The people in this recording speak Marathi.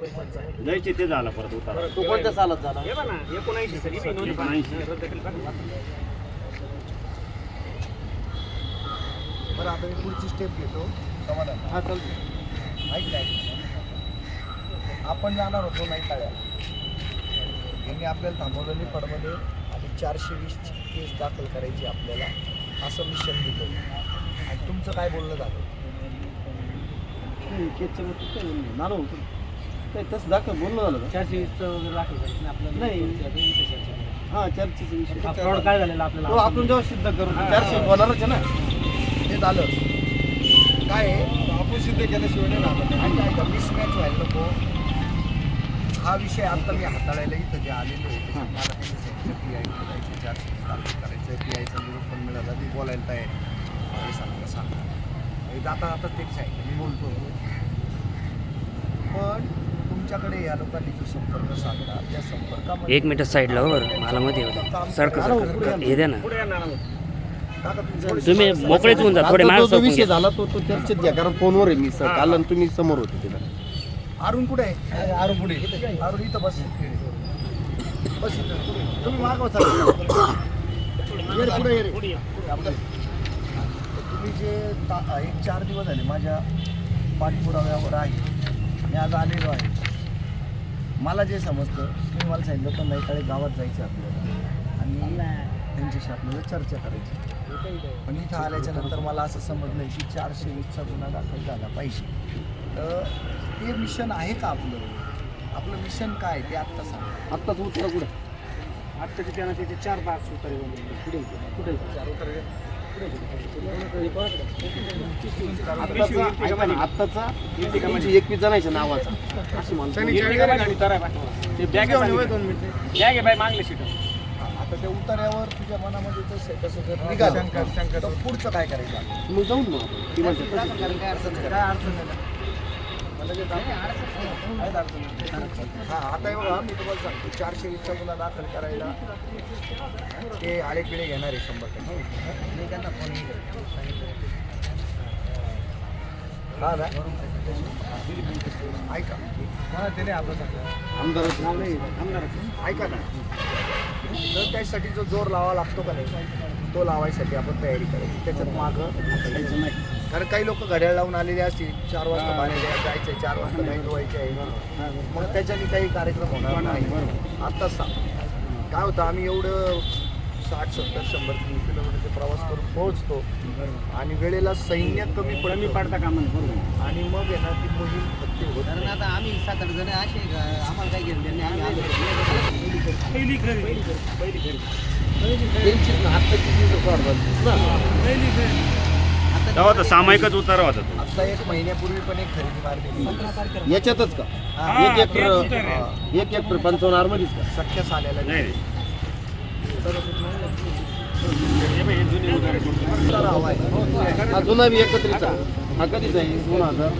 ते झाला परत उतारा. तो कोणत्या सालात झाला? बघा ना एकोणऐंशी सर ही नोंद पहा. 89. रद्द केली. बघा. बरं आता मी पुढची स्टेप घेतो. समाधान. हा चालतो ऐक काय आपण जाणार होतो नाही टाळ्या यांनी आपल्याला थांबवलं नाही फडमध्ये आणि चारशे वीसची केस दाखल करायची आपल्याला. असं मिशन दिलं आणि तुमचं काय बोलणं झालं? केसच्या बाबतीत काय बोलणं? नाणं होतं. तसं दाखल बोलणं झालं का चारशे वीसचं वगैरे दाखल नाही आपल्याला? नाही. इथे चर्चा करायची. हां चर्चेचा विषय हा फ्रॉड काय झालेला आपल्याला? तो आपण जेव्हा सिद्ध करू हा. चारशे होणारच आहे ना? ते झालं. काय आहे, आपण सिद्ध केल्याशिवाय नाही झालं. आणि काय मिसमॅच व्हायला नको. हा विषय आता मी हाताळायला इथं जे आलेलो आहे त्याच्यात मला त्यांनी सांगितलं. पी आय करायचं चारशे दाखल करायचं पी आयचा निरोप पण मिळाला मी बोलायला तयार आहे. हे सांगा सांगा. हे जाता जाता तेच सांगितलं मी बोलतो तुमच्याकडे या लोकांनी जो संपर्क साधला त्या संपर्कामध्ये एक मिनिट साईडला हो बरं. मला मध्ये होतं सारखं सारखं हे द्या ना. काका, तुम्ही थोडे- तुम्ही मोकळेच होऊन जा थोडे आता तो- विषय. झाला तो तो चर्चेत घ्या कारण फोनवर आहे मी सर. हा. काल आणि तुम्ही समोर होते तिला. अरुण कुठे आहे? अरुण पुढे. अरुण इथं बस. बस इथं. तुम्ही मागवा चालू ये. रे, पुढे ये रे. तुम्ही जे ता- एक चार दिवस झाले माझ्या पाठपुराव्यावर आहे. मी आज आलेलो आहे. मला जे समजतं तुम्ही मला सांगितलं तर नाहीकडे गावात जायचं आपल्याला. आणि त्यांच्याशी आपल्याला चर्चा करायची. पण इथं आल्याच्यानंतर मला असं समजलं की चारशे वीसचा गुन्हा दाखल झाला पाहिजे. तर ते मिशन आहे का आपलं? आपलं मिशन काय ते आत्ता सांगा. आत्ताच उत्तर कुठे आत्ताचे त्यांना त्याचे चार पाच सुतारे बनवले. पुढे कुठे पिशवी आत्ताचा आत्ताचा एकवीस जणांच्या नावाचा. असं म्हणतो मागले सीट आता त्या उतार्यावर तुझ्या मनामध्ये तसं कसं पुढचं काय करायचं? मग जाऊन मग. काय अडचण नाही मला जे दाखव- आहेत अडचण नाही. हां आता हे बघा मी तुम्हाला सांगतो चारशे वीसच्या मुला दाखल करायला ते आळेपिळे घेणार आहे शंभर टक्के. मी त्यांना फोन हा ना ऐका मला त्याने आपलं नाही आमदाराचं ऐका ना तर त्यासाठी जो जोर लावा लागतो का नाही तो लावायसाठी आपण तयारी करायची त्याच्यात मागं नाही कारण काही लोक घड्याळ लावून आलेले असतील चार वाजता पाणी जायचे चार वाजता नाही धुवायचे आहे मग त्याच्याने काही कार्यक्रम होणार नाही आत्ताच सांग काय होतं आम्ही एवढं साठ सत्तर शंभर किलोमीटरचा प्रवास करून पोहोचतो. आणि वेळेला सैन्य कमी कमी पडता कामा आणि मग आहे ना ती मोहीम फत्ते होत कारण. आता आम्ही सात आठ जण असे का, आम्हाला काय घेऊन पहिली तेव्हा तर सामायिकच उतारा होता तो. आता एक महिन्यापूर्वी पण एक खरेदी मारली. याच्यातच का? हा, एक एकर एक एकर पंचावन्न आरमध्येच का? सख्या साल्याला नाही. हा जुना बी एकत्रित आहे. हा कधीच आहे दोन हजार